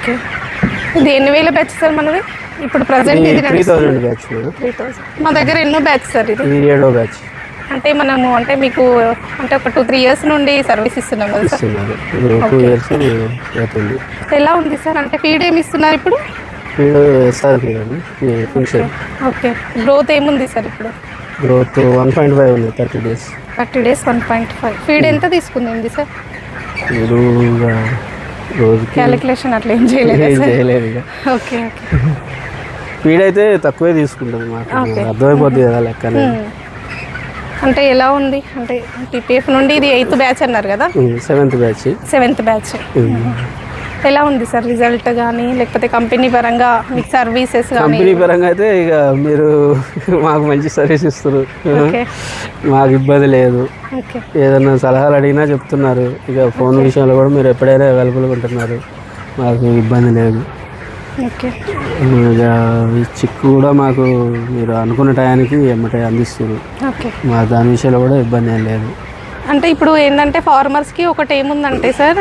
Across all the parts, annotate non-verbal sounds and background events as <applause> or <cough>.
Okay. ఇది ఎన్ని వేల బ్యాచ్ సార్ మనది? ఇప్పుడు ప్రజెంట్ ఇది three thousand batch three thousand మా దగ్గర ఎన్నో బ్యాచ్ సార్ ఇది? ఏడో బ్యాచ్. అంటే మనము అంటే మీకు అంటే ఒక టూ త్రీ ఇయర్స్ నుండి సర్వీస్ ఇస్తున్నాం కదా సార్. ఎలా ఉంది సార్? అంటే ఫీడ్ ఏమి ఇస్తున్నారు ఇప్పుడు? ఓకే గ్రోత్ ఏముంది సార్ ఇప్పుడు? గ్రోత్ వన్ పాయింట్ ఫైవ్ ఉంది thirty days thirty days one point five feed ఎంత తీసుకుంది సార్? రోజుకి క్యాలిక్యులేషన్ అట్లా ఏం చేయలేదు చేయలేదు ఇక. Okay okay. స్పీడ్ అయితే తక్కువే తీసుకుంటుంది మాకు. Okay. అర్థమైపోద్ది కదా లెక్కనే. అంటే ఎలా ఉంది? అంటే టీపీఎఫ్ నుండి ఇది ఎయిత్ బ్యాచ్ అన్నారు కదా? సెవెంత్ బ్యాచ్ సెవెంత్ బ్యాచ్ ఎలా ఉంది సార్ రిజల్ట్ కానీ లేకపోతే కంపెనీ పరంగా మీకు సర్వీసెస్ కంపెనీ పరంగా అయితే ఇక మీరు మాకు మంచి సర్వీస్ ఇస్తారు మాకు ఇబ్బంది లేదు. ఏదైనా సలహాలు అడిగినా చెప్తున్నారు. ఇక ఫోన్ విషయంలో కూడా మీరు ఎప్పుడైనా అవైలబుల్గా ఉంటున్నారు. మాకు ఇబ్బంది లేదు. చిక్కు కూడా మాకు మీరు అనుకున్న టయానికి ఎమ్మటే అందిస్తారు మా దాని విషయంలో కూడా ఇబ్బంది ఏం లేదు. అంటే ఇప్పుడు ఏంటంటే ఫార్మర్స్కి ఒకటి ఏముందంటే సార్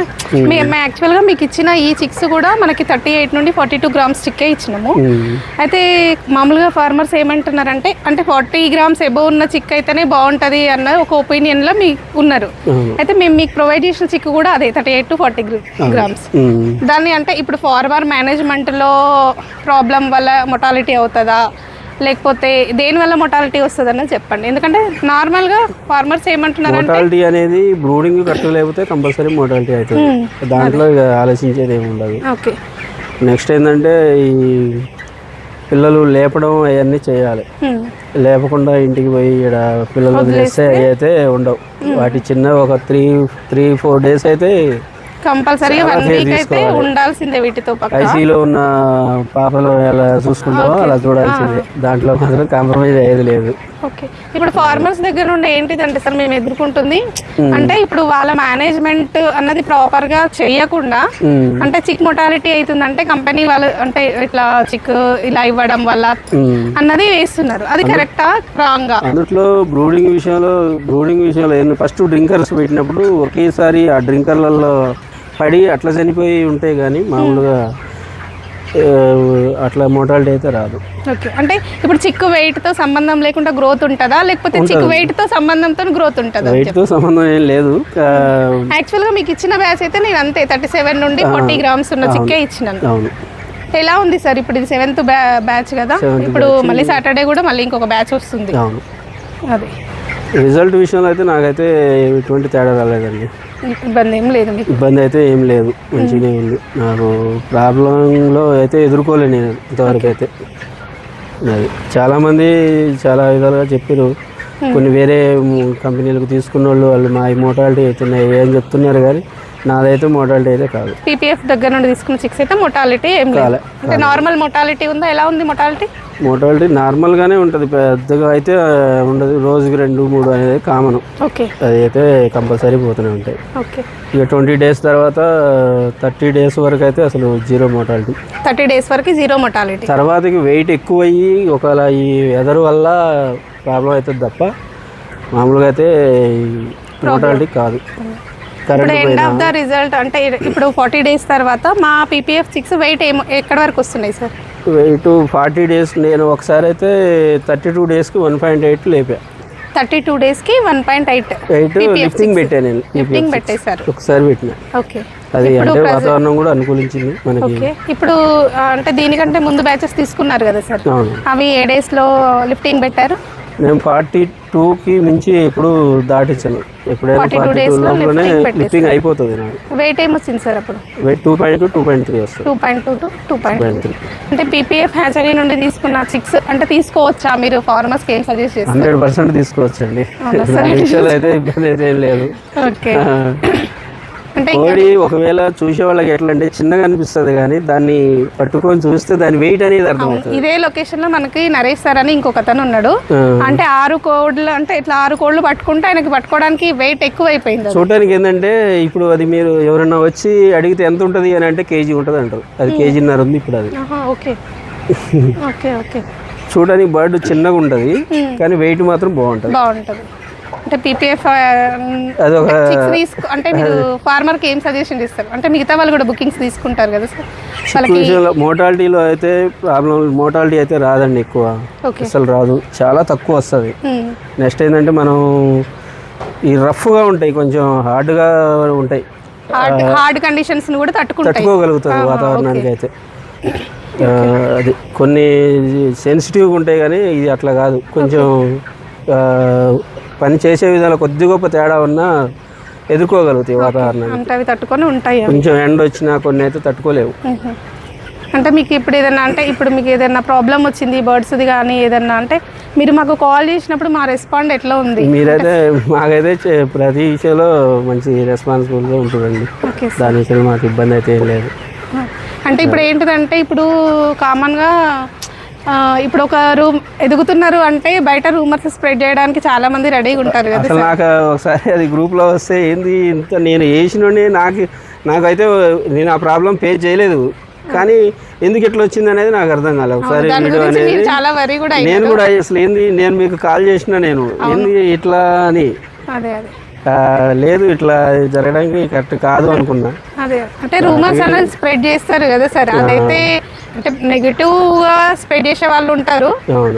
మేము యాక్చువల్గా మీకు ఇచ్చిన ఈ చిక్స్ కూడా మనకి థర్టీ ఎయిట్ నుండి ఫార్టీ టూ గ్రామ్స్ చిక్కే ఇచ్చినాము. అయితే మామూలుగా ఫార్మర్స్ ఏమంటున్నారంటే అంటే ఫార్టీ గ్రామ్స్ ఎబో ఉన్న చిక్ అయితేనే బాగుంటుంది అన్న ఒక ఒపీనియన్లో మీ ఉన్నారు. అయితే మేము మీకు ప్రొవైడ్ చేసిన చిక్ కూడా అదే thirty eight to forty grams. దాన్ని అంటే ఇప్పుడు ఫార్మర్ మేనేజ్మెంట్లో ప్రాబ్లం వల్ల మొటాలిటీ అవుతుందా లేకపోతే దేని వల్ల మొటాలిటీ వస్తుందని చెప్పండి. ఎందుకంటే నార్మల్గా ఫార్మర్స్ ఏమంటున్నారంటే మోటాలిటీ అనేది బ్రూడింగ్ కరెక్ట్ లేకపోతే కంపల్సరీ మోటాలిటీ అవుతుంది. దాంట్లో ఇక ఆలోచించేది ఏమి ఉండదు. ఓకే నెక్స్ట్ ఏంటంటే ఈ పిల్లలు లేపడం అవన్నీ చేయాలి. Hmm. లేపకుండా ఇంటికి పోయి ఇక్కడ పిల్లలు వదిలేస్తే? అవి అయితే ఉండవు. వాటి చిన్న ఒక త్రీ త్రీ ఫోర్ డేస్ అయితే కంపల్సరీగా వన్ వీక్ అయితే. ఉండాల్సిందే వీటితో పక్క. ఐసీలో ఉన్న పాపలు ఎలా చూసుకుంటామో అలా చూడాల్సిందే. దాంట్లో మాత్రం కాంప్రమైజ్ అయ్యేది లేదు. ఓకే. ఇప్పుడు ఫార్మర్స్ దగ్గర నుండి ఏంటిదంటే సార్ మేము ఎదుర్కొంటుంది? అంటే ఇప్పుడు వాళ్ళ మేనేజ్మెంట్ అన్నది ప్రాపర్గా చేయకుండా. అంటే చిక్ మొటాలిటీ అవుతుందంటే కంపెనీ వాళ్ళు అంటే ఇట్లా చిక్ ఇలా ఇవ్వడం వల్ల. అన్నది వేస్తున్నారు. అది కరెక్టా? రాంగా? అందుట్లో బ్రూడింగ్ విషయంలో బ్రూడింగ్ విషయంలో ఫస్ట్ డ్రింకర్స్ పెట్టినప్పుడు ఒకేసారి ఆ డ్రింకర్లలో పడి అట్లా చనిపోయి ఉంటాయి కానీ మామూలుగా అట్లా మోటాలిటీ అయితే రాదు. ఓకే. అంటే ఇప్పుడు చిక్కు వెయిట్తో సంబంధం లేకుండా గ్రోత్ ఉంటుందా? లేకపోతే చిక్కు వెయిట్తో సంబంధంతో గ్రోత్ ఉంటుందా? వెయిట్తో సంబంధం ఏం లేదు. యాక్చువల్గా మీకు ఇచ్చిన బ్యాచ్ అయితే నేను అంతే థర్టీ సెవెన్ నుండి ఫార్టీ గ్రామ్స్ ఉన్న చిక్కే ఇచ్చినాను. అవును. ఎలా ఉంది సార్ ఇప్పుడు ఇది సెవెంత్ బ్యాచ్ కదా? ఇప్పుడు మళ్ళీ సాటర్డే కూడా మళ్ళీ ఇంకొక బ్యాచ్ వస్తుంది. అవును. అది. రిజల్ట్ విషయంలో అయితే నాకైతే ఎటువంటి తేడా రాలేదండి. ఇబ్బంది ఏం లేదు మీకు? ఇబ్బంది అయితే ఏం లేదు. మంచిగానే ఉంది. నాకు ప్రాబ్లంలో అయితే ఎదుర్కోలే నేను ఇంతవరకు అయితే. అది చాలామంది చాలా విధాలుగా చెప్పారు కొన్ని వేరే కంపెనీలకు తీసుకున్న వాళ్ళు వాళ్ళు మా మోటాలిటీ అవుతున్నాయి ఏం చెప్తున్నారు కానీ నాదైతే మోటాలిటీ అయితే కాదు. పీపీఎఫ్ దగ్గర నుండి తీసుకున్న చిక్స్ అయితే మొటాలిటీ ఏం లేదు. కాలే. అంటే నార్మల్ మొటాలిటీ ఉందా? ఎలా ఉంది మొటాలిటీ మోటాలిటీ నార్మల్గానే ఉంటుంది. పెద్దగా అయితే ఉండదు. రోజుకి రెండు మూడు అనేది కామన్ ఓకే అది అయితే కంపల్సరీ పోతూనే ఉంటాయి. ఓకే ఇక ట్వంటీ డేస్ తర్వాత థర్టీ డేస్ వరకు అయితే అసలు జీరో మోటాలిటీ థర్టీ డేస్ వరకు జీరో మొటాలిటీ తర్వాతకి వెయిట్ ఎక్కువ అయ్యి ఒకవేళ ఈ వెదర్ వల్ల ప్రాబ్లం అవుతుంది తప్ప మామూలుగా అయితే మోటాలిటీ కాదు. ఇప్పుడు ఎండ్ ఆఫ్ ద రిజల్ట్ అంటే ఇప్పుడు ఫార్టీ డేస్ తర్వాత మా పీపీఎఫ్ సిక్స్ వెయిట్ ఏమో ఎక్కడ వరకు వస్తున్నాయి సార్ వెయిట్ ఫార్టీ డేస్ నేను ఒకసారి అయితే థర్టీ టూ డేస్కి వన్ పాయింట్ ఎయిట్ లేపా. థర్టీ టూ డేస్కి one point eight weight lifting పెట్టాను నేను లిఫ్టింగ్ పెట్టేశారు ఒకసారి పెట్టిన. ఓకే అది అంటే వాతావరణం కూడా అనుకూలించింది మనకి. ఓకే ఇప్పుడు అంటే దీనికంటే ముందు బ్యాచెస్ తీసుకున్నారు కదా సార్ అవి ఏ డేస్లో లిఫ్టింగ్ పెట్టారు? నేను ఫార్టీ టూకి మించి ఎప్పుడు దాటించాను ఎప్పుడైనా 42 ఫార్టీ టూ లోపలనే. లిఫ్టింగ్ అయిపోతుంది నాకు. వెయిట్ ఏమొచ్చింది సార్ అప్పుడు? Weight two point two point three వస్తుంది. Two point two to two point three అంటే పీపీఎఫ్ హ్యాచరీ నుండి తీసుకున్న సిక్స్ అంటే తీసుకోవచ్చా మీరు? ఫార్మర్స్కి ఏం సజెస్ట్ చేస్తారు? హండ్రెడ్ పర్సెంట్ తీసుకోవచ్చండి. అయితే ఇబ్బంది అయితే ఏం లేదు. ఓకే. అంటే కోడి ఒకవేళ చూసే వాళ్ళకి ఎట్లా అంటే చిన్నగా అనిపిస్తుంది కానీ దాన్ని పట్టుకొని చూస్తే దాని వెయిట్ అనేది అర్థమవుతుంది. ఇదే లొకేషన్లో మనకి నరేష్ సార్ అని ఇంకొక అతను ఉన్నాడు అంటే ఆరు కోడ్లు అంటే ఇట్లా ఆరు కోడ్లు పట్టుకుంటే ఆయనకి పట్టుకోవడానికి వెయిట్ ఎక్కువ అయిపోయింది. చూడటానికి ఏంటంటే ఇప్పుడు అది మీరు ఎవరన్నా వచ్చి అడిగితే ఎంత ఉంటుంది అని అంటే కేజీ ఉంటుంది అంటారు. అది కేజీన్నర ఉంది ఇప్పుడు అది. ఓకే ఓకే ఓకే చూడడానికి బర్డ్ చిన్నగా ఉంటుంది కానీ వెయిట్ మాత్రం బాగుంటుంది. బాగుంటుంది. అంటే పీపీఎఫ్ అంటే మీరు <laughs> ఫార్మర్కి ఏం సజెషన్ ఇస్తారు? అంటే మిగతా వాళ్ళు కూడా బుకింగ్స్ తీసుకుంటారు కదా సార్? వాళ్ళకి మోటాలిటీలో అయితే ప్రాబ్లం మోటాలిటీ అయితే రాదండి ఎక్కువ. అసలు రాదు. చాలా తక్కువ వస్తుంది. నెక్స్ట్ ఏంటంటే మనం ఈ రఫ్గా ఉంటాయి కొంచెం హార్డ్గా ఉంటాయి. హార్డ్ హార్డ్ కండిషన్స్ కూడా తట్టుకుంటాయి. తట్టుకోగలుగుతుంది వాతావరణానికి అయితే అది కొన్ని సెన్సిటివ్గా ఉంటాయి కానీ ఇది అట్లా కాదు. కొంచెం పని చేసే విధాలు కొద్ది గొప్ప తేడా ఉన్నా ఎదుర్కోగలుగుతాయి వాతావరణాన్ని. అంటే అవి తట్టుకొని ఉంటాయి కొంచెం ఎండ వచ్చినా కొన్ని అయితే తట్టుకోలేవు. అంటే మీకు ఇప్పుడు ఏదైనా అంటే ఇప్పుడు మీకు ఏదైనా ప్రాబ్లం వచ్చింది బర్డ్స్ది కానీ ఏదన్నా అంటే మీరు మాకు కాల్ చేసినప్పుడు మా రెస్పాండ్ ఎట్లా ఉంది? మీరైతే <laughs> మాకైతే ప్రతి విషయంలో మంచి రెస్పాన్సిబుల్గా ఉంటుందండి. దాని విషయంలో మాకు ఇబ్బంది అయితే ఏం లేదు. అంటే ఇప్పుడు ఏంటిదంటే ఇప్పుడు కామన్గా ఇప్పుడు ఒక రూమ్ ఎదుగుతున్నారు అంటే బయట రూమర్స్ స్ప్రెడ్ చేయడానికి చాలా మంది రెడీగా ఉంటారు కదా అసలు నాకు ఒకసారి అది గ్రూప్లో వస్తే ఏంది ఇంత నేను వేసినోడి నాకు నాకైతే నేను ఆ ప్రాబ్లం ఫేస్ చేయలేదు. కానీ ఎందుకు ఇట్లా వచ్చింది అనేది నాకు అర్థం కాలేదు. ఒకసారి వీడియో అనేది నేను కూడా అసలు ఏంది నేను మీకు కాల్ చేసిన నేను. ఏంది ఇట్లా అని. అదే అదే. ఆ, లేదు ఇట్లా జరగడానికి కరెక్ట్ కాదు అనుకున్నా. అదే అంటే రూమర్స్ అనేది స్ప్రెడ్ చేస్తారు కదా సార్. అదైతే అంటే నెగిటివ్గా స్ప్రెడ్ చేసే వాళ్ళు ఉంటారు.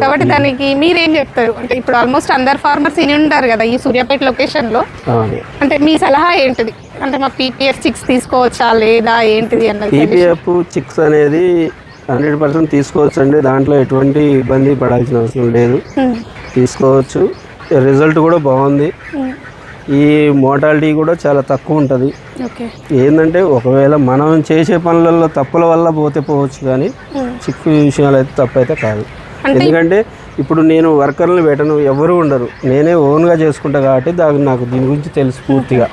కాబట్టి దానికి మీరేం చెప్తారు? అంటే ఇప్పుడు ఆల్మోస్ట్ అందరు ఫార్మర్స్ ఇని ఉంటారు కదా ఈ సూర్యాపేట లొకేషన్లో. అవును. అంటే మీ సలహా ఏంటిది? అంటే మా పీపీఎఫ్ సిక్స్ తీసుకోవచ్చా? లేదా ఏంటిది అన్నది పీపీఎఫ్ చిక్స్ అనేది హండ్రెడ్ పర్సెంట్ తీసుకోవచ్చు అండి దాంట్లో ఎటువంటి ఇబ్బంది పడాల్సిన అవసరం లేదు. ఉమ్, తీసుకోవచ్చు. రిజల్ట్ కూడా బాగుంది. ఉమ్, ఈ మోటాలిటీ కూడా చాలా తక్కువ ఉంటుంది. ఏంటంటే ఒకవేళ మనం చేసే పనులలో తప్పుల వల్ల పోతే పోవచ్చు కానీ చిక్కు విషయాలు అయితే తప్పు అయితే కాదు ఎందుకంటే ఇప్పుడు నేను వర్కర్లు పెట్టను ఎవరు ఉండరు. నేనే ఓన్గా చేసుకుంటా కాబట్టి దానికి నాకు దీని గురించి తెలుసు పూర్తిగా.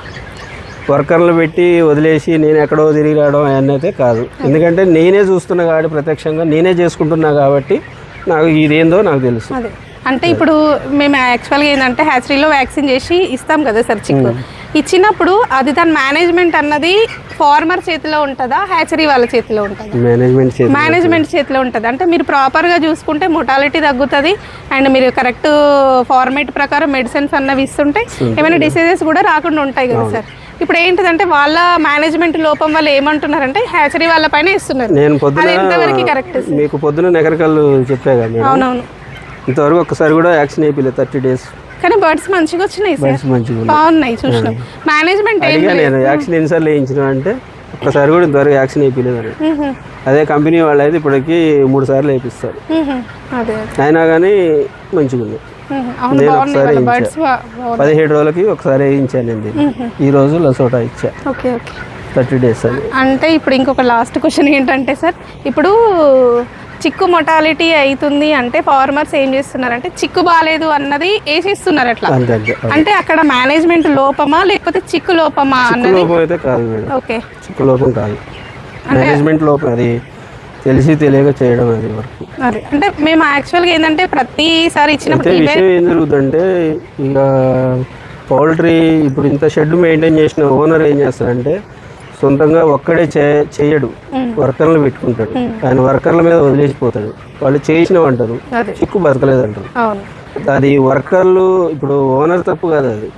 వర్కర్లు పెట్టి వదిలేసి నేను ఎక్కడో తిరిగి రావడం అవన్నీ అయితే కాదు. ఎందుకంటే నేనే చూస్తున్నా కాబట్టి ప్రత్యక్షంగా నేనే చేసుకుంటున్నా కాబట్టి నాకు ఇదేందో నాకు తెలుసు. అంటే ఇప్పుడు మేము యాక్చువల్గా ఏంటంటే హ్యాచరీలో వ్యాక్సిన్ చేసి ఇస్తాం కదా సార్ చిక్కు. ఇచ్చినప్పుడు అది దాని మేనేజ్మెంట్ అన్నది ఫార్మర్ చేతిలో ఉంటుందా హ్యాచరీ వాళ్ళ చేతిలో ఉంటుందా? మేనేజ్మెంట్ మేనేజ్మెంట్ చేతిలో ఉంటుంది. అంటే మీరు ప్రాపర్గా చూసుకుంటే మొటాలిటీ తగ్గుతుంది అండ్ మీరు కరెక్ట్ ఫార్మేట్ ప్రకారం మెడిసిన్స్ అన్నవి ఇస్తుంటే ఏమైనా డిసీజెస్ కూడా రాకుండా ఉంటాయి కదా సార్. ఇప్పుడు ఏంటిదంటే వాళ్ళ మేనేజ్మెంట్ లోపం వల్ల ఏమంటున్నారంటే హ్యాచరీ వాళ్ళ పైన ఇస్తున్నారు. నేను ఎంతవరకు పొద్దున కరెక్ట్ మీకు పొద్దున నెగరకల్లు అవునవును. ఇంతవరకు ఒక్కసారి కూడా యాక్షన్ అయిపోలేదు థర్టీ డేస్. కానీ బర్డ్స్ మంచిగా వచ్చినాయి సార్. మంచి మంచిగా. బాగున్నాయి చూసినాం. మేనేజ్మెంట్ నేను యాక్షన్ ఎన్నిసార్లు వేయించిన అంటే ఒక్కసారి కూడా ఇంతవరకు యాక్షన్ అయిపోలేదు మ్హూ. అదే కంపెనీ వాళ్ళు అయితే ఇప్పటికి మూడు సార్లు వేయిస్తారు అయినా కానీ మంచిగా ఉంది. నేను ఒకసారి బర్డ్స్ పదిహేడు రోజులకి ఒకసారి వేయించాను నేను. ఈ రోజు లసోటా ఇచ్చా. థర్టీ డేస్ అని. అంటే ఇప్పుడు ఇంకొక లాస్ట్ క్వశ్చన్ ఏంటంటే సార్ ఇప్పుడు చిక్కు మొటాలిటీ అవుతుంది అంటే ఫార్మర్స్ ఏం చేస్తున్నారంటే చిక్కు బాగాలేదు అన్నది వేసేస్తున్నారు అట్లా. అంటే అక్కడ మేనేజ్మెంట్ లోపమా లేకపోతే చిక్కు లోపమా అన్నది? ఓకే. చిక్కు లోపం కాదు. మేనేజ్మెంట్ లోపం అది తెలిసి తెలియక చేయడం అది వరకు. అంటే మేము యాక్చువల్గా ఏంటంటే ప్రతిసారి ఇచ్చినప్పుడు ఇవే విషయం ఏం జరుగుతుందంటే ఇక పౌల్ట్రీ ఇప్పుడు ఇంత షెడ్ మెయింటైన్ చేసిన ఓనర్ ఏం చేస్తారంటే సొంతంగా ఒక్కడే చే చేయడు. వర్కర్లు పెట్టుకుంటాడు. ఆయన వర్కర్ల మీద వదిలేసిపోతాడు. వాళ్ళు చేసినవి అంటారు చిక్కు బతకలేదు అంటారు అది వర్కర్లు ఇప్పుడు ఓనర్ తప్పు కాదు అది.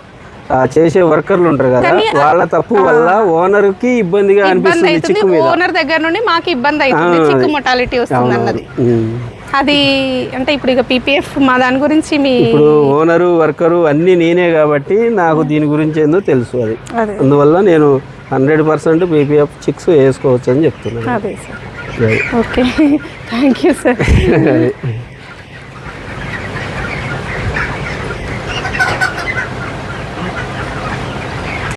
ఆ చేసే వర్కర్లు ఉంటారు కదా వాళ్ళ తప్పు వల్ల ఓనర్కి ఇబ్బందిగా ఇబ్బంది అనిపిస్తుంది చిక్కు మీద. ఓనర్ దగ్గర నుండి మాకు ఇబ్బంది అవుతుంది. చిక్కు మొటాలిటీ వస్తుంది అన్నది. అది అంటే ఇప్పుడు ఇక పీపీఎఫ్ మా దాని గురించి మీ ఇప్పుడు ఓనరు వర్కరు అన్నీ నేనే కాబట్టి నాకు దీని గురించి ఏందో తెలుసు అదే. అందువల్ల నేను హండ్రెడ్ పర్సెంట్ బీపీఎఫ్ చిక్స్ వేసుకోవచ్చు అని చెప్తున్నాను అదే sir. Okay. Thank you sir.